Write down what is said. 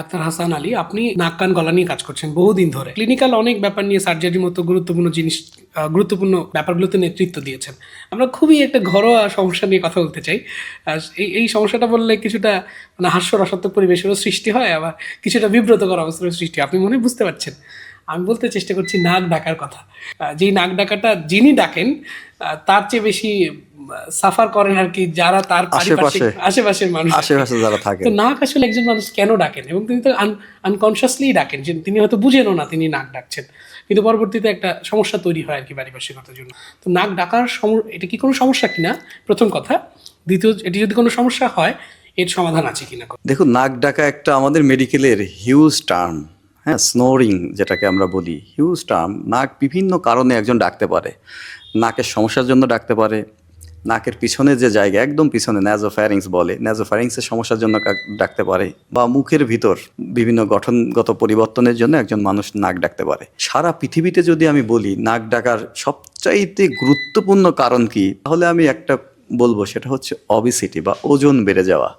Doctor Hasan Ali, আপনি নাক, কান, গলা নিয়ে কাজ করছেন বহুদিন ধরে। ক্লিনিক্যাল অনেক ব্যাপার নিয়ে সার্জারির মতো গুরুত্বপূর্ণ জিনিস গুরুত্বপূর্ণ ব্যাপারগুলোতে নেতৃত্ব দিয়েছেন। আমরা খুবই একটা ঘরোয়া সমস্যা নিয়ে কথা বলতে চাই। এই এই সমস্যাটা বললে কিছুটা মানে হাস্যরসাত্মক পরিবেশেরও সৃষ্টি হয়, আবার কিছুটা বিব্রতকর অবস্থার সৃষ্টি আপনি মনে বুঝতে পারছেন। আমি বলতে চেষ্টা করছি নাক ডাকার কথা। যেই নাক ডাকাটা যিনি ডাকেন তার চেয়ে বেশি সাফার করেন আর কি যারা তার আশেপাশে। আশেপাশের মানুষ। আশেপাশে যারা থাকে তো নাক আসলে একজন মানুষ কেন ডাকেন? এবং তিনি তো আনকনসিয়াসলি ডাকেন। যে তিনি হয়তো বুঝেনও না তিনি নাক ডাকছেন। কিন্তু পরবর্তীতে একটা সমস্যা তৈরি হয় আর কি পারিপার্শ্বিকতার জন্য। তো নাক ডাকার সম এটা কি কোনো সমস্যা কিনা? প্রথম কথা। দ্বিতীয় এটি যদি কোনো সমস্যা হয় এর সমাধান আছে কিনা? দেখুন নাক ডাকা একটা আমাদের মেডিকেলের হিউজ টার্ম হ্যাঁ স্নোরিং যেটাকে আমরা বলি হিউজ টার্ম নাক বিভিন্ন কারণে একজন ডাকতে পারে। নাকের সমস্যার জন্য ডাকতে পারে নাকের পিছনে যে জায়গা, একদম পিছনে ন্যাজোফ্যারিংস বলে। ন্যাজোফ্যারিংসের সমস্যার জন্য ডাকতে পারে। বা মুখের ভিতর বিভিন্ন গঠনগত পরিবর্তনের জন্য একজন মানুষ নাক ডাকতে পারে। সারা পৃথিবীতে যদি আমি বলি নাক ডাকার সবচাইতে গুরুত্বপূর্ণ কারণ কি, তাহলে আমি একটা বলব, সেটা হচ্ছে অবিসিটি বা ওজন বেড়ে যাওয়া।